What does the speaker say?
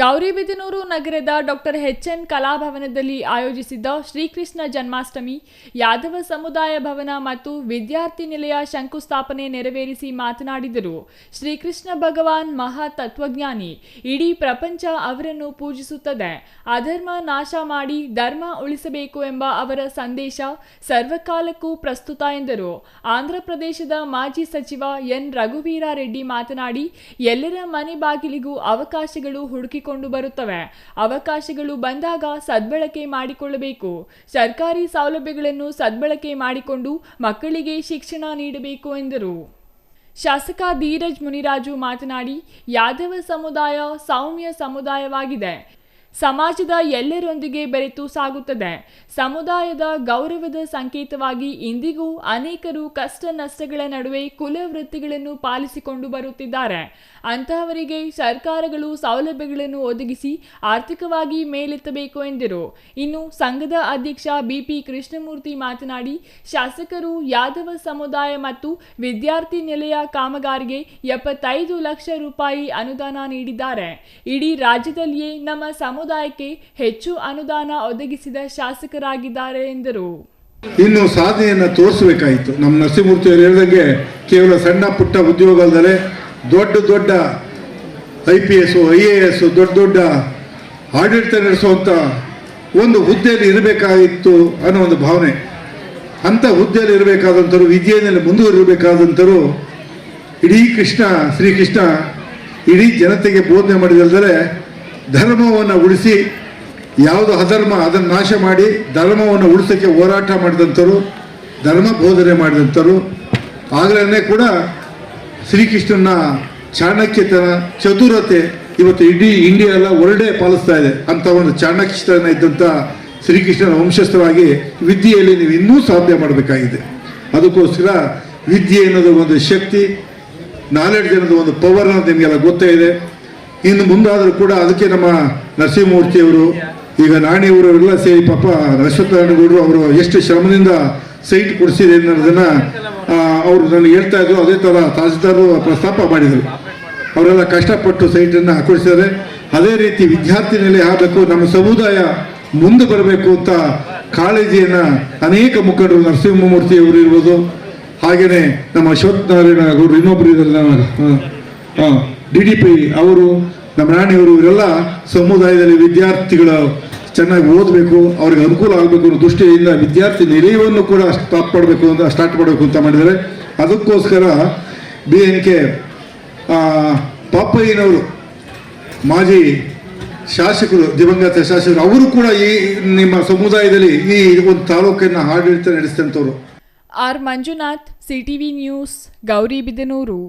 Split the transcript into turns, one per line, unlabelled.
ಗೌರಿಬಿದನೂರು ನಗರದ doctor H N ಕಲಾಭವನದಲ್ಲಿ ಆಯೋಜಿಸಿದ್ದ ಶ್ರೀಕೃಷ್ಣ ಜನ್ಮಾಷ್ಟಮಿ, ಯಾದವ ಸಮುದಾಯ ಭವನ ಮತ್ತು ವಿದ್ಯಾರ್ಥಿ ನಿಲಯ ಶಂಕುಸ್ಥಾಪನೆ ನೆರವೇರಿಸಿ ಮಾತನಾಡಿದರು. ಶ್ರೀಕೃಷ್ಣ ಭಗವಾನ್ ಮಹಾ ತತ್ವಜ್ಞಾನಿ ಇಡೀ ಪ್ರಪಂಚ ಅವರನ್ನು ಪೂಜಿಸುತ್ತದೆ. ಅಧರ್ಮ ನಾಶ ಮಾಡಿ ಧರ್ಮ ಉಳಿಸಬೇಕು ಎಂಬ ಅವರ ಸಂದೇಶ ಸರ್ವಕಾಲಕ್ಕೂ ಪ್ರಸ್ತುತ ಎಂದರು. ಆಂಧ್ರಪ್ರದೇಶದ ಮಾಜಿ ಸಚಿವ ಎನ್. ರಘುವೀರ ರೆಡ್ಡಿ ಮಾತನಾಡಿ, ಎಲ್ಲರ ಮನೆ ಬಾಗಿಲಿಗೂ ಅವಕಾಶಗಳು ಹುಡುಕಿಕೊಂಡು ಬರುತ್ತವೆ. ಅವಕಾಶಗಳು ಬಂದಾಗ ಸದ್ಬಳಕೆ ಮಾಡಿಕೊಳ್ಳಬೇಕು. ಸರ್ಕಾರಿ ಸೌಲಭ್ಯಗಳನ್ನು ಸದ್ಬಳಕೆ ಮಾಡಿಕೊಂಡು ಮಕ್ಕಳಿಗೆ ಶಿಕ್ಷಣ ನೀಡಬೇಕು ಎಂದರು. ಶಾಸಕ ಧೀರಜ್ ಮುನಿರಾಜು ಮಾತನಾಡಿ, ಯಾದವ ಸಮುದಾಯ ಸೌಮ್ಯ ಸಮುದಾಯವಾಗಿದೆ. ಸಮಾಜದ ಎಲ್ಲರೊಂದಿಗೆ ಬೆರೆತು ಸಾಗುತ್ತದೆ. ಸಮುದಾಯದ ಗೌರವದ ಸಂಕೇತವಾಗಿ ಇಂದಿಗೂ ಅನೇಕರು ಕಷ್ಟ ನಷ್ಟಗಳ ನಡುವೆ ಕುಲ ವೃತ್ತಿಗಳನ್ನು ಪಾಲಿಸಿಕೊಂಡು ಬರುತ್ತಿದ್ದಾರೆ. ಅಂತಹವರಿಗೆ ಸರ್ಕಾರಗಳು ಸೌಲಭ್ಯಗಳನ್ನು ಒದಗಿಸಿ ಆರ್ಥಿಕವಾಗಿ ಮೇಲೆತ್ತಬೇಕು ಎಂದರು. ಇನ್ನು ಸಂಘದ ಅಧ್ಯಕ್ಷ ಬಿಪಿ ಕೃಷ್ಣಮೂರ್ತಿ ಮಾತನಾಡಿ, ಶಾಸಕರು ಯಾದವ ಸಮುದಾಯ ಮತ್ತು ವಿದ್ಯಾರ್ಥಿ ನಿಲಯ ಕಾಮಗಾರಿಗೆ ಎಪ್ಪತ್ತೈದು ಲಕ್ಷ ರೂಪಾಯಿ ಅನುದಾನ ನೀಡಿದ್ದಾರೆ. ಇಡೀ ರಾಜ್ಯದಲ್ಲಿಯೇ ನಮ್ಮ ಸಮುದಾಯಕ್ಕೆ ಹೆಚ್ಚು ಅನುದಾನ ಒದಗಿಸಿದ ಶಾಸಕರಾಗಿದ್ದಾರೆ ಎಂದರು.
ಇನ್ನು ಸಾಧನೆಯನ್ನು ತೋರಿಸಬೇಕಾಯಿತು. ನಮ್ಮ ನರಸಿಂಹಮೂರ್ತಿ ಅವರು ಹೇಳಿದಂಗೆ ಕೇವಲ ಸಣ್ಣ ಪುಟ್ಟ ಉದ್ಯೋಗ ಅಲ್ಲದೆ ದೊಡ್ಡ ದೊಡ್ಡ I P S, I A S, ದೊಡ್ಡ ದೊಡ್ಡ ಆಡಳಿತ ನಡೆಸುವಂಥ ಒಂದು ಹುದ್ದೆಯಲ್ಲಿ ಇರಬೇಕಾಗಿತ್ತು ಅನ್ನೋ ಒಂದು ಭಾವನೆ. ಅಂಥ ಹುದ್ದೆಯಲ್ಲಿ ಇರಬೇಕಾದಂಥವ್ರು ವಿದ್ಯೆಯಲ್ಲಿ ಮುಂದುವರಿರಬೇಕಾದಂಥವ್ರು ಇಡೀ ಕೃಷ್ಣ, ಶ್ರೀಕೃಷ್ಣ ಇಡೀ ಜನತೆಗೆ ಬೋಧನೆ ಮಾಡಿದಲ್ದರೆ ಧರ್ಮವನ್ನು ಉಳಿಸಿ ಯಾವುದು ಅಧರ್ಮ ಅದನ್ನು ನಾಶ ಮಾಡಿ ಧರ್ಮವನ್ನು ಉಳಿಸೋಕ್ಕೆ ಹೋರಾಟ ಮಾಡಿದಂಥರು ಧರ್ಮ ಬೋಧನೆ ಮಾಡಿದಂಥರು ಆಗಲೇ ಕೂಡ ಶ್ರೀಕೃಷ್ಣನ ಚಾಣಕ್ಯತನ ಚತುರತೆ ಇವತ್ತು ಇಡೀ ಇಂಡಿಯಾ ಎಲ್ಲ ಹೊರಡೆ ಪಾಲಿಸ್ತಾ ಇದೆ. ಅಂತ ಒಂದು ಚಾಣಕ್ಯತನ ಇದ್ದಂಥ ಶ್ರೀಕೃಷ್ಣನ ವಂಶಸ್ಥರಾಗಿ ವಿದ್ಯೆಯಲ್ಲಿ ನೀವು ಇನ್ನೂ ಸಾಧನೆ ಮಾಡಬೇಕಾಗಿದೆ. ಅದಕ್ಕೋಸ್ಕರ ವಿದ್ಯೆ ಅನ್ನೋದು ಒಂದು ಶಕ್ತಿ ನಾಲೆಡ್ಜ್ ಅನ್ನೋದು ಒಂದು ಪವರ್ ಅನ್ನೋದು ನಿಮಗೆಲ್ಲ ಗೊತ್ತೇ ಇದೆ. ಇನ್ನು ಮುಂದಾದರೂ ಕೂಡ ಅದಕ್ಕೆ ನಮ್ಮ ನರಸಿಂಹಮೂರ್ತಿಯವರು, ಈಗ ನಾಣಿಯವರು ಎಲ್ಲ ಸೇರಿ ಪಾಪ ಅಶ್ವತ್ಥನಾರಾಯಣಗೌಡರು ಅವರು ಎಷ್ಟು ಶ್ರಮದಿಂದ ಸೈಟ್ ಕೊಡಿಸಿದೆ ಅನ್ನೋದನ್ನ ಅವರು ನನಗೆ ಹೇಳ್ತಾ ಇದ್ರು. ಅದೇ ಥರ ತಹಸೀಲ್ದಾರರು ಪ್ರಸ್ತಾಪ ಮಾಡಿದರು. ಅವರೆಲ್ಲ ಕಷ್ಟಪಟ್ಟು ಸೈಟನ್ನು ಕೊಡಿಸಿದ್ದಾರೆ. ಅದೇ ರೀತಿ ವಿದ್ಯಾರ್ಥಿ ನೆಲೆ ಆಗಬೇಕು, ನಮ್ಮ ಸಮುದಾಯ ಮುಂದೆ ಬರಬೇಕು ಅಂತ ಕಾಳಜಿಯನ್ನು ಅನೇಕ ಮುಖಂಡರು ನರಸಿಂಹಮೂರ್ತಿಯವರು ಇರ್ಬೋದು. ಹಾಗೆಯೇ ನಮ್ಮ ಅಶ್ವತ್ಥನಾರಾಯಣ ಗೌಡರು ಇನ್ನೊಬ್ಬರು ಇದ್ದಾರೆ ಡಿ ಡಿ ಪಿ ಅವರು, ನಮ್ಮ ರಾಣಿಯವರು, ಇವರೆಲ್ಲ ಸಮುದಾಯದಲ್ಲಿ ವಿದ್ಯಾರ್ಥಿಗಳು ಚೆನ್ನಾಗಿ ಓದಬೇಕು, ಅವ್ರಿಗೆ ಅನುಕೂಲ ಆಗಬೇಕು ಅನ್ನೋ ದೃಷ್ಟಿಯಿಂದ ವಿದ್ಯಾರ್ಥಿ ನಿಲಯವನ್ನು ಕೂಡ ಸ್ಟಾಪ್ ಮಾಡಬೇಕು ಅಂತ ಸ್ಟಾರ್ಟ್ ಮಾಡಬೇಕು ಅಂತ ಮಾಡಿದ್ದಾರೆ. ಅದಕ್ಕೋಸ್ಕರ ಬಿ ಎನ್ ಕೆ ಪಾಪಯ್ಯನವರು, ಮಾಜಿ ಶಾಸಕರು, ದಿವಂಗತ ಶಾಸಕರು, ಅವರು ಕೂಡ ಈ ನಿಮ್ಮ ಸಮುದಾಯದಲ್ಲಿ ಈ ಒಂದು ತಾಲೂಕನ್ನು ಆಡಳಿತ ನಡೆಸಿದಂಥವ್ರು.
R Manjunath CTV news Gauribidanur